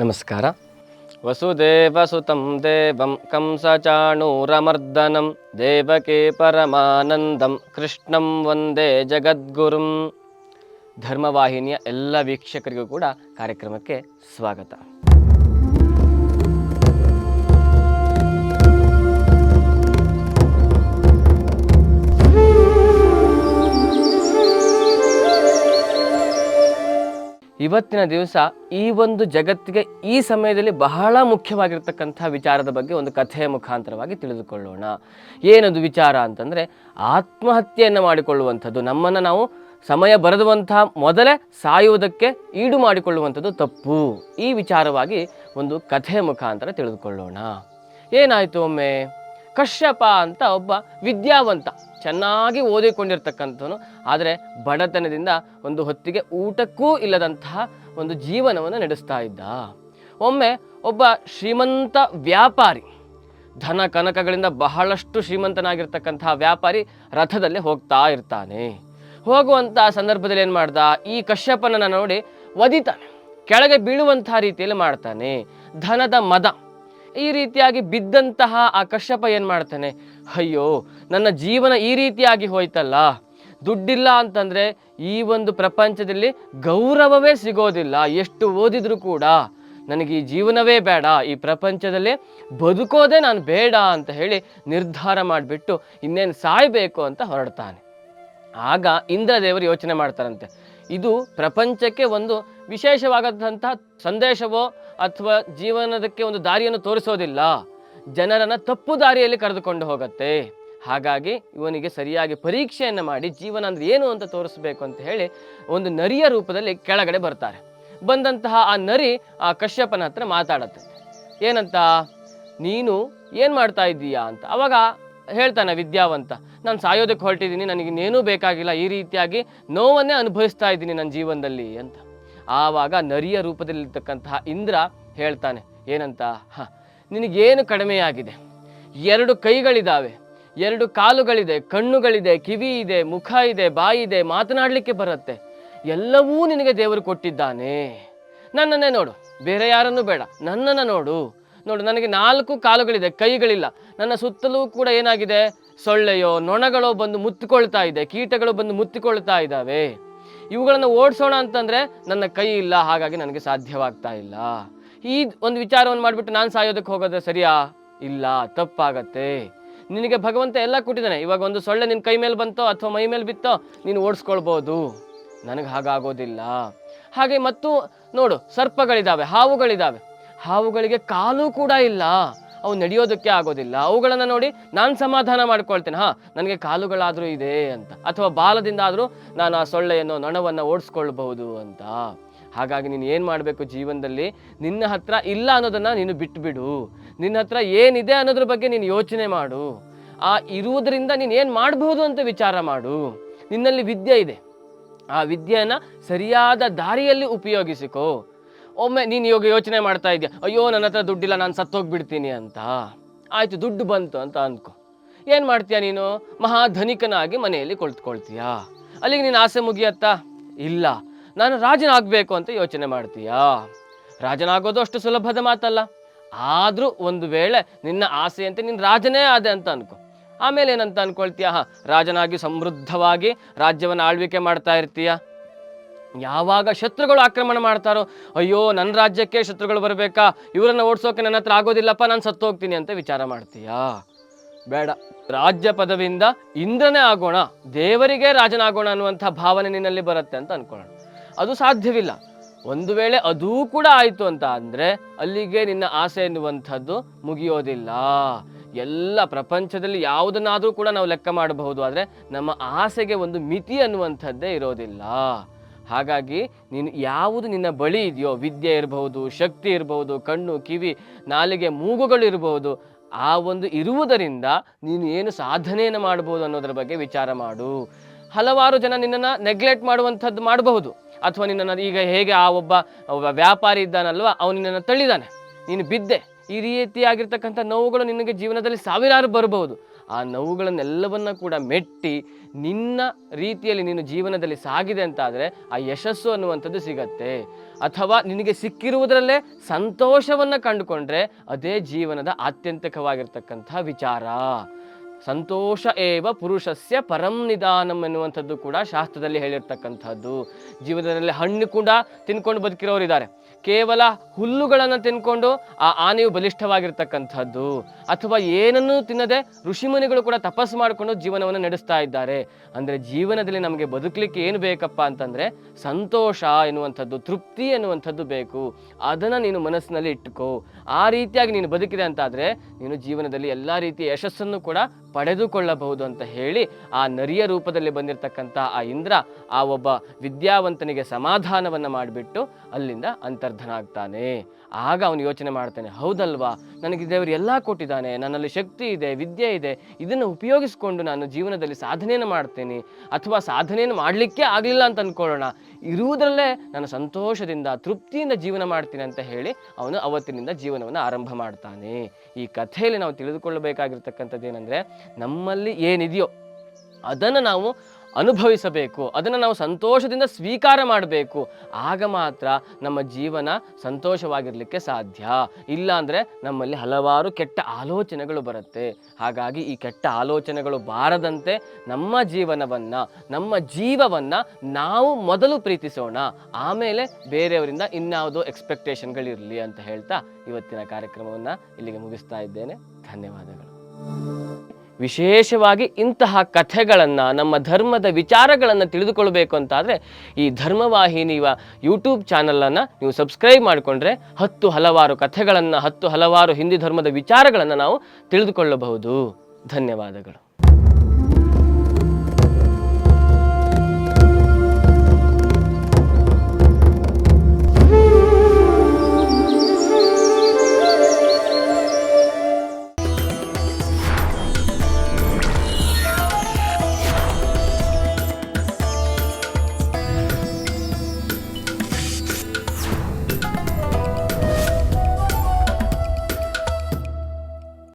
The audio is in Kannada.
ನಮಸ್ಕಾರ. ವಸುದೇವಸುತಂ ದೇವಂ ಕಂಸಚಾಣೂರಮರ್ದನಂ ದೇವಕೇ ಪರಮಾನಂದಂ ಕೃಷ್ಣಂ ವಂದೇ ಜಗದ್ಗುರುಂ. ಧರ್ಮವಾಹಿನಿಯ ಎಲ್ಲ ವೀಕ್ಷಕರಿಗೂ ಕೂಡ ಕಾರ್ಯಕ್ರಮಕ್ಕೆ ಸ್ವಾಗತ. ಇವತ್ತಿನ ದಿವಸ ಈ ಒಂದು ಜಗತ್ತಿಗೆ ಈ ಸಮಯದಲ್ಲಿ ಬಹಳ ಮುಖ್ಯವಾಗಿರ್ತಕ್ಕಂಥ ವಿಚಾರದ ಬಗ್ಗೆ ಒಂದು ಕಥೆಯ ಮುಖಾಂತರವಾಗಿ ತಿಳಿದುಕೊಳ್ಳೋಣ. ಏನದು ವಿಚಾರ ಅಂತಂದರೆ ಆತ್ಮಹತ್ಯೆಯನ್ನು ಮಾಡಿಕೊಳ್ಳುವಂಥದ್ದು. ನಮ್ಮನ್ನು ನಾವು ಸಮಯ ಬರೆದುವಂತಹ ಮೊದಲೇ ಸಾಯುವುದಕ್ಕೆ ಈಡು ಮಾಡಿಕೊಳ್ಳುವಂಥದ್ದು ತಪ್ಪು. ಈ ವಿಚಾರವಾಗಿ ಒಂದು ಕಥೆಯ ಮುಖಾಂತರ ತಿಳಿದುಕೊಳ್ಳೋಣ. ಏನಾಯಿತು ಒಮ್ಮೆ? ಕಶ್ಯಪ ಅಂತ ಒಬ್ಬ ವಿದ್ಯಾವಂತ, ಚೆನ್ನಾಗಿ ಓದಿಕೊಂಡಿರ್ತಕ್ಕಂಥವನು. ಆದರೆ ಬಡತನದಿಂದ ಒಂದು ಹೊತ್ತಿಗೆ ಊಟಕ್ಕೂ ಇಲ್ಲದಂತಹ ಒಂದು ಜೀವನವನ್ನು ನಡೆಸ್ತಾ ಇದ್ದ. ಒಮ್ಮೆ ಒಬ್ಬ ಶ್ರೀಮಂತ ವ್ಯಾಪಾರಿ, ಧನ ಕನಕಗಳಿಂದ ಬಹಳಷ್ಟು ಶ್ರೀಮಂತನಾಗಿರ್ತಕ್ಕಂತಹ ವ್ಯಾಪಾರಿ ರಥದಲ್ಲಿ ಹೋಗ್ತಾ ಇರ್ತಾನೆ. ಹೋಗುವಂಥ ಸಂದರ್ಭದಲ್ಲಿ ಏನು ಮಾಡ್ದ? ಈ ಕಶ್ಯಪನನ್ನು ನೋಡಿ, ಒದಿತಾನೆ. ಕೆಳಗೆ ಬೀಳುವಂತಹ ರೀತಿಯಲ್ಲಿ ಮಾಡ್ತಾನೆ. ಧನದ ಮದ. ಈ ರೀತಿಯಾಗಿ ಬಿದ್ದಂತಹ ಆ ಕಶ್ಯಪ ಏನು ಮಾಡ್ತಾನೆ? ಅಯ್ಯೋ, ನನ್ನ ಜೀವನ ಈ ರೀತಿಯಾಗಿ ಹೋಯ್ತಲ್ಲ. ದುಡ್ಡಿಲ್ಲ ಅಂತಂದರೆ ಈ ಒಂದು ಪ್ರಪಂಚದಲ್ಲಿ ಗೌರವವೇ ಸಿಗೋದಿಲ್ಲ. ಎಷ್ಟು ಓದಿದರೂ ಕೂಡ ನನಗೆ ಈ ಜೀವನವೇ ಬೇಡ. ಈ ಪ್ರಪಂಚದಲ್ಲಿ ಬದುಕೋದೇ ನಾನು ಬೇಡ ಅಂತ ಹೇಳಿ ನಿರ್ಧಾರ ಮಾಡಿಬಿಟ್ಟು ಇನ್ನೇನು ಸಾಯಬೇಕು ಅಂತ ಹೊರಡ್ತಾನೆ. ಆಗ ಇಂದ್ರದೇವರು ಯೋಚನೆ ಮಾಡ್ತಾರಂತೆ. ಇದು ಪ್ರಪಂಚಕ್ಕೆ ಒಂದು ವಿಶೇಷವಾದಂತಹ ಸಂದೇಶವೋ ಅಥವಾ ಜೀವನದಕ್ಕೆ ಒಂದು ದಾರಿಯನ್ನು ತೋರಿಸೋದಿಲ್ಲ. ಜನರನ್ನು ತಪ್ಪು ದಾರಿಯಲ್ಲಿ ಕರೆದುಕೊಂಡು ಹೋಗುತ್ತೆ. ಹಾಗಾಗಿ ಇವನಿಗೆ ಸರಿಯಾಗಿ ಪರೀಕ್ಷೆಯನ್ನು ಮಾಡಿ ಜೀವನ ಅಂದ್ರೆ ಏನು ಅಂತ ತೋರಿಸ್ಬೇಕು ಅಂತ ಹೇಳಿ ಒಂದು ನರಿಯ ರೂಪದಲ್ಲಿ ಕೆಳಗಡೆ ಬರ್ತಾರೆ. ಬಂದಂತಹ ಆ ನರಿ ಆ ಕಶ್ಯಪನ ಹತ್ರ ಮಾತಾಡತ್ತೆ. ಏನಂತ? ನೀನು ಏನು ಮಾಡ್ತಾ ಇದ್ದೀಯಾ ಅಂತ. ಅವಾಗ ಹೇಳ್ತಾನೆ ವಿದ್ಯಾವಂತ, ನಾನು ಸಾಯೋದಕ್ಕೆ ಹೊರಟಿದ್ದೀನಿ ನನಗೆ ಇನ್ನೇನೂ ಬೇಕಾಗಿಲ್ಲ. ಈ ರೀತಿಯಾಗಿ ನೋವನ್ನೇ ಅನುಭವಿಸ್ತಾ ಇದ್ದೀನಿ ನನ್ನ ಜೀವನದಲ್ಲಿ ಅಂತ. ಆವಾಗ ನರಿಯ ರೂಪದಲ್ಲಿರ್ತಕ್ಕಂತಹ ಇಂದ್ರ ಹೇಳ್ತಾನೆ, ಏನಂತ? ಹ, ನಿನಗೇನು ಕಡಿಮೆಯಾಗಿದೆ? ಎರಡು ಕೈಗಳಿದ್ದಾವೆ ಎರಡು ಕಾಲುಗಳಿದೆ, ಕಣ್ಣುಗಳಿದೆ, ಕಿವಿ ಇದೆ, ಮುಖ ಇದೆ, ಬಾಯಿ ಇದೆ, ಮಾತನಾಡಲಿಕ್ಕೆ ಬರುತ್ತೆ. ಎಲ್ಲವೂ ನಿನಗೆ ದೇವರು ಕೊಟ್ಟಿದ್ದಾನೆ. ನನ್ನನ್ನೇ ನೋಡು, ಬೇರೆ ಯಾರನ್ನು ಬೇಡ, ನನ್ನನ್ನು ನೋಡು. ನೋಡು, ನನಗೆ ನಾಲ್ಕು ಕಾಲುಗಳಿದೆ, ಕೈಗಳಿಲ್ಲ. ನನ್ನ ಸುತ್ತಲೂ ಕೂಡ ಏನಾಗಿದೆ? ಸೊಳ್ಳೆಯೋ, ನೊಣಗಳೋ ಬಂದು ಮುತ್ತಿಕೊಳ್ತಾ ಇದೆ, ಕೀಟಗಳು ಬಂದು ಮುತ್ತಿಕೊಳ್ತಾ ಇದ್ದಾವೆ. ಇವುಗಳನ್ನು ಓಡಿಸೋಣ ಅಂತಂದರೆ ನನ್ನ ಕೈ ಇಲ್ಲ, ಹಾಗಾಗಿ ನನಗೆ ಸಾಧ್ಯವಾಗ್ತಾ ಇಲ್ಲ. ಈ ಒಂದು ವಿಚಾರವನ್ನು ಮಾಡಿಬಿಟ್ಟು ನಾನು ಸಾಯೋದಕ್ಕೆ ಹೋಗೋದು ಸರಿಯಾ? ಇಲ್ಲ, ತಪ್ಪಾಗತ್ತೆ. ನಿನಗೆ ಭಗವಂತ ಎಲ್ಲ ಕೊಟ್ಟಿದ್ದಾನೆ. ಇವಾಗ ಒಂದು ಸೊಳ್ಳೆ ನಿನ್ನ ಕೈ ಮೇಲೆ ಬಂತೋ ಅಥವಾ ಮೈ ಮೇಲೆ ಬಿತ್ತೋ ನೀನು ಓಡಿಸ್ಕೊಳ್ಬೋದು. ನನಗೆ ಹಾಗಾಗೋದಿಲ್ಲ. ಹಾಗೆ ಮತ್ತು ನೋಡು ಸರ್ಪಗಳಿದ್ದಾವೆ ಹಾವುಗಳಿದ್ದಾವೆ ಹಾವುಗಳಿಗೆ ಕಾಲು ಕೂಡ ಇಲ್ಲ. ಅವು ನಡೆಯೋದಕ್ಕೆ ಆಗೋದಿಲ್ಲ. ಅವುಗಳನ್ನು ನೋಡಿ ನಾನು ಸಮಾಧಾನ ಮಾಡ್ಕೊಳ್ತೇನೆ. ಹಾ, ನನಗೆ ಕಾಲುಗಳಾದರೂ ಇದೆ ಅಂತ. ಅಥವಾ ಬಾಲದಿಂದ ಆದರೂ ನಾನು ಆ ಸೊಳ್ಳೆಯನ್ನು, ನೊಣವನ್ನು ಓಡಿಸ್ಕೊಳ್ಬಹುದು ಅಂತ. ಹಾಗಾಗಿ ನೀನು ಏನು ಮಾಡಬೇಕು ಜೀವನದಲ್ಲಿ? ನಿನ್ನ ಹತ್ರ ಇಲ್ಲ ಅನ್ನೋದನ್ನು ನೀನು ಬಿಟ್ಟುಬಿಡು ನಿನ್ನ ಹತ್ರ ಏನಿದೆ ಅನ್ನೋದ್ರ ಬಗ್ಗೆ ನೀನು ಯೋಚನೆ ಮಾಡು. ಆ ಇರುವುದರಿಂದ ನೀನು ಏನು ಮಾಡಬಹುದು ಅಂತ ವಿಚಾರ ಮಾಡು. ನಿನ್ನಲ್ಲಿ ವಿದ್ಯೆ ಇದೆ. ಆ ವಿದ್ಯೆಯನ್ನು ಸರಿಯಾದ ದಾರಿಯಲ್ಲಿ ಉಪಯೋಗಿಸಿಕೋ. ಒಮ್ಮೆ ನೀನು ಇವಾಗ ಯೋಚನೆ ಮಾಡ್ತಾ ಇದೆಯಾ? ಅಯ್ಯೋ, ನನ್ನ ಹತ್ರ ದುಡ್ಡಿಲ್ಲ, ನಾನು ಸತ್ತೋಗ್ಬಿಡ್ತೀನಿ ಅಂತ. ಆಯಿತು, ದುಡ್ಡು ಬಂತು ಅಂತ ಅಂದ್ಕೊ. ಏನು ಮಾಡ್ತೀಯ ನೀನು? ಮಹಾಧನಿಕನಾಗಿ ಮನೆಯಲ್ಲಿ ಕುಳಿತುಕೊಳ್ತೀಯಾ? ಅಲ್ಲಿಗೆ ನೀನು ಆಸೆ ಮುಗಿಯತ್ತಾ? ಇಲ್ಲ. ನಾನು ರಾಜನಾಗಬೇಕು ಅಂತ ಯೋಚನೆ ಮಾಡ್ತೀಯಾ? ರಾಜನಾಗೋದು ಅಷ್ಟು ಸುಲಭದ ಮಾತಲ್ಲ. ಆದರೂ ಒಂದು ವೇಳೆ ನಿನ್ನ ಆಸೆಯಂತೆ ನೀನು ರಾಜನೇ ಆದೆ ಅಂತ ಅನ್ಕೊ. ಆಮೇಲೆ ಏನಂತ ಅನ್ಕೊಳ್ತೀಯ? ಹಾ, ರಾಜನಾಗಿ ಸಮೃದ್ಧವಾಗಿ ರಾಜ್ಯವನ್ನು ಆಳ್ವಿಕೆ ಮಾಡ್ತಾ ಇರ್ತೀಯ? ಯಾವಾಗ ಶತ್ರುಗಳು ಆಕ್ರಮಣ ಮಾಡ್ತಾರೋ, ಅಯ್ಯೋ ನನ್ನ ರಾಜ್ಯಕ್ಕೆ ಶತ್ರುಗಳು ಬರಬೇಕಾ? ಇವರನ್ನು ಓಡಿಸೋಕೆ ನನ್ನ ಹತ್ರ ಆಗೋದಿಲ್ಲಪ್ಪ, ನಾನು ಸತ್ತು ಹೋಗ್ತೀನಿ ಅಂತ ವಿಚಾರ ಮಾಡ್ತೀಯಾ? ಬೇಡ. ರಾಜ್ಯ ಪದವಿಯಿಂದ ಇಂದ್ರನೇ ಆಗೋಣ, ದೇವರಿಗೆ ರಾಜನಾಗೋಣ ಅನ್ನುವಂಥ ಭಾವನೆ ನಿನ್ನಲ್ಲಿ ಬರುತ್ತೆ ಅಂತ ಅನ್ಕೊಳ್ಳೋಣ. ಅದು ಸಾಧ್ಯವಿಲ್ಲ. ಒಂದು ವೇಳೆ ಅದೂ ಕೂಡ ಆಯಿತು ಅಂತ ಅಂದರೆ, ಅಲ್ಲಿಗೆ ನಿನ್ನ ಆಸೆ ಎನ್ನುವಂಥದ್ದು ಮುಗಿಯೋದಿಲ್ಲ. ಎಲ್ಲ ಪ್ರಪಂಚದಲ್ಲಿ ಯಾವುದನ್ನಾದರೂ ಕೂಡ ನಾವು ಲೆಕ್ಕ ಮಾಡಬಹುದು, ಆದರೆ ನಮ್ಮ ಆಸೆಗೆ ಒಂದು ಮಿತಿ ಅನ್ನುವಂಥದ್ದೇ ಇರೋದಿಲ್ಲ. ಹಾಗಾಗಿ ನೀನು ಯಾವುದು ನಿನ್ನ ಬಳಿ ಇದೆಯೋ, ವಿದ್ಯೆ ಇರಬಹುದು, ಶಕ್ತಿ ಇರಬಹುದು, ಕಣ್ಣು, ಕಿವಿ, ನಾಲಿಗೆ, ಮೂಗುಗಳು ಇರಬಹುದು, ಆ ಒಂದು ಇರುವುದರಿಂದ ನೀನು ಏನು ಸಾಧನೆಯನ್ನು ಮಾಡಬಹುದು ಅನ್ನೋದರ ಬಗ್ಗೆ ವಿಚಾರ ಮಾಡು. ಹಲವಾರು ಜನ ನಿನ್ನನ್ನು ನೆಗ್ಲೆಕ್ಟ್ ಮಾಡುವಂಥದ್ದು ಮಾಡಬಹುದು. ಅಥವಾ ನಿನ್ನನ್ನು ಈಗ ಹೇಗೆ ಆ ಒಬ್ಬ ಒಬ್ಬ ವ್ಯಾಪಾರಿ ಇದ್ದಾನಲ್ವ, ಅವನು ನಿನ್ನನ್ನು ತಳ್ಳಿದಾನೆ. ನೀನು ಬಿದ್ದೆ. ಈ ರೀತಿಯಾಗಿರ್ತಕ್ಕಂಥ ನೋವುಗಳು ನಿನಗೆ ಜೀವನದಲ್ಲಿ ಸಾವಿರಾರು ಬರಬಹುದು. ಆ ನೋವುಗಳನ್ನೆಲ್ಲವನ್ನ ಕೂಡ ಮೆಟ್ಟಿ ನಿನ್ನ ರೀತಿಯಲ್ಲಿ ನೀನು ಜೀವನದಲ್ಲಿ ಸಾಗಿದೆ ಅಂತಾದರೆ ಆ ಯಶಸ್ಸು ಅನ್ನುವಂಥದ್ದು ಸಿಗತ್ತೆ. ಅಥವಾ ನಿನಗೆ ಸಿಕ್ಕಿರುವುದರಲ್ಲೇ ಸಂತೋಷವನ್ನು ಕಂಡುಕೊಂಡ್ರೆ ಅದೇ ಜೀವನದ ಆತ್ಯಂತಿಕವಾಗಿರ್ತಕ್ಕಂಥ ವಿಚಾರ. ಸಂತೋಷ ಏವ ಪುರುಷಸ್ಯ ಪರಂ ನಿಧಾನಂ ಎನ್ನುವಂಥದ್ದು ಕೂಡ ಶಾಸ್ತ್ರದಲ್ಲಿ ಹೇಳಿರ್ತಕ್ಕಂಥದ್ದು. ಜೀವನದಲ್ಲಿ ಹಣ್ಣು ಕೂಡ ತಿನ್ಕೊಂಡು ಬದುಕಿರೋರಿದ್ದಾರೆ. ಕೇವಲ ಹುಲ್ಲುಗಳನ್ನು ತಿನ್ಕೊಂಡು ಆ ಆನೆಯು ಬಲಿಷ್ಠವಾಗಿರ್ತಕ್ಕಂಥದ್ದು. ಅಥವಾ ಏನನ್ನೂ ತಿನ್ನದೆ ಋಷಿಮುನಿಗಳು ಕೂಡ ತಪಸ್ಸು ಮಾಡಿಕೊಂಡು ಜೀವನವನ್ನು ನಡೆಸ್ತಾ ಇದ್ದಾರೆ. ಅಂದರೆ ಜೀವನದಲ್ಲಿ ನಮಗೆ ಬದುಕಲಿಕ್ಕೆ ಏನು ಬೇಕಪ್ಪ ಅಂತಂದರೆ ಸಂತೋಷ ಎನ್ನುವಂಥದ್ದು, ತೃಪ್ತಿ ಎನ್ನುವಂಥದ್ದು ಬೇಕು. ಅದನ್ನು ನೀನು ಮನಸ್ಸಿನಲ್ಲಿ ಇಟ್ಟುಕೋ ಆ ರೀತಿಯಾಗಿ ನೀನು ಬದುಕಿದೆ ಅಂತಾದರೆ ನೀನು ಜೀವನದಲ್ಲಿ ಎಲ್ಲ ರೀತಿಯ ಯಶಸ್ಸನ್ನು ಕೂಡ ಪಡೆದುಕೊಳ್ಳಬಹುದು ಅಂತ ಹೇಳಿ ಆ ನರಿಯ ರೂಪದಲ್ಲಿ ಬಂದಿರತಕ್ಕಂಥ ಆ ಇಂದ್ರ ಆ ಒಬ್ಬ ವಿದ್ಯಾವಂತನಿಗೆ ಸಮಾಧಾನವನ್ನು ಮಾಡಿಬಿಟ್ಟು ಅಲ್ಲಿಂದ ಅಂತರ್ಧನ ಆಗ್ತಾನೆ ಆಗ ಅವನು ಯೋಚನೆ ಮಾಡ್ತಾನೆ, ಹೌದಲ್ವಾ? ನನಗೆ ದೇವರು ಎಲ್ಲ ಕೊಟ್ಟಿದ್ದಾನೆ. ನನ್ನಲ್ಲಿ ಶಕ್ತಿ ಇದೆ, ವಿದ್ಯೆ ಇದೆ. ಇದನ್ನು ಉಪಯೋಗಿಸ್ಕೊಂಡು ನಾನು ಜೀವನದಲ್ಲಿ ಸಾಧನೆಯನ್ನು ಮಾಡ್ತೇನೆ. ಅಥವಾ ಸಾಧನೆಯನ್ನು ಮಾಡಲಿಕ್ಕೆ ಆಗಲಿಲ್ಲ ಅಂತ ಅಂದ್ಕೊಳ್ಳೋಣ ಇರುವುದರಲ್ಲೇ ನಾನು ಸಂತೋಷದಿಂದ, ತೃಪ್ತಿಯಿಂದ ಜೀವನ ಮಾಡ್ತೀನಿ ಅಂತ ಹೇಳಿ ಅವನು ಅವತ್ತಿನಿಂದ ಜೀವನವನ್ನು ಆರಂಭ ಮಾಡ್ತಾನೆ. ಈ ಕಥೆಯಲ್ಲಿ ನಾವು ತಿಳಿದುಕೊಳ್ಳಬೇಕಾಗಿರ್ತಕ್ಕಂಥದ್ದು ಏನಂದರೆ, ನಮ್ಮಲ್ಲಿ ಏನಿದೆಯೋ ಅದನ್ನು ನಾವು ಅನುಭವಿಸಬೇಕು. ಅದನ್ನು ನಾವು ಸಂತೋಷದಿಂದ ಸ್ವೀಕಾರ ಮಾಡಬೇಕು. ಆಗ ಮಾತ್ರ ನಮ್ಮ ಜೀವನ ಸಂತೋಷವಾಗಿರಲಿಕ್ಕೆ ಸಾಧ್ಯ. ಇಲ್ಲಾಂದರೆ ನಮ್ಮಲ್ಲಿ ಹಲವಾರು ಕೆಟ್ಟ ಆಲೋಚನೆಗಳು ಬರುತ್ತೆ. ಹಾಗಾಗಿ ಈ ಕೆಟ್ಟ ಆಲೋಚನೆಗಳು ಬಾರದಂತೆ ನಮ್ಮ ಜೀವನವನ್ನು, ನಮ್ಮ ಜೀವವನ್ನು ನಾವು ಮೊದಲು ಪ್ರೀತಿಸೋಣ. ಆಮೇಲೆ ಬೇರೆಯವರಿಂದ ಇನ್ಯಾವುದೋ ಎಕ್ಸ್ಪೆಕ್ಟೇಷನ್ಗಳಿರಲಿ ಅಂತ ಹೇಳ್ತಾ ಇವತ್ತಿನ ಕಾರ್ಯಕ್ರಮವನ್ನು ಇಲ್ಲಿಗೆ ಮುಗಿಸ್ತಾ ಇದ್ದೇನೆ. ಧನ್ಯವಾದಗಳು. ವಿಶೇಷವಾಗಿ ಇಂತಹ ಕಥೆಗಳನ್ನು, ನಮ್ಮ ಧರ್ಮದ ವಿಚಾರಗಳನ್ನು ತಿಳಿದುಕೊಳ್ಬೇಕು ಅಂತಾದರೆ, ಈ ಧರ್ಮವಾಹಿನಿಯ ಯೂಟ್ಯೂಬ್ ಚಾನಲನ್ನು ನೀವು ಸಬ್ಸ್ಕ್ರೈಬ್ ಮಾಡಿಕೊಂಡ್ರೆ ಹತ್ತು ಹಲವಾರು ಕಥೆಗಳನ್ನು, ಹತ್ತು ಹಲವಾರು ಹಿಂದಿ ಧರ್ಮದ ವಿಚಾರಗಳನ್ನು ನಾವು ತಿಳಿದುಕೊಳ್ಳಬಹುದು. ಧನ್ಯವಾದಗಳು.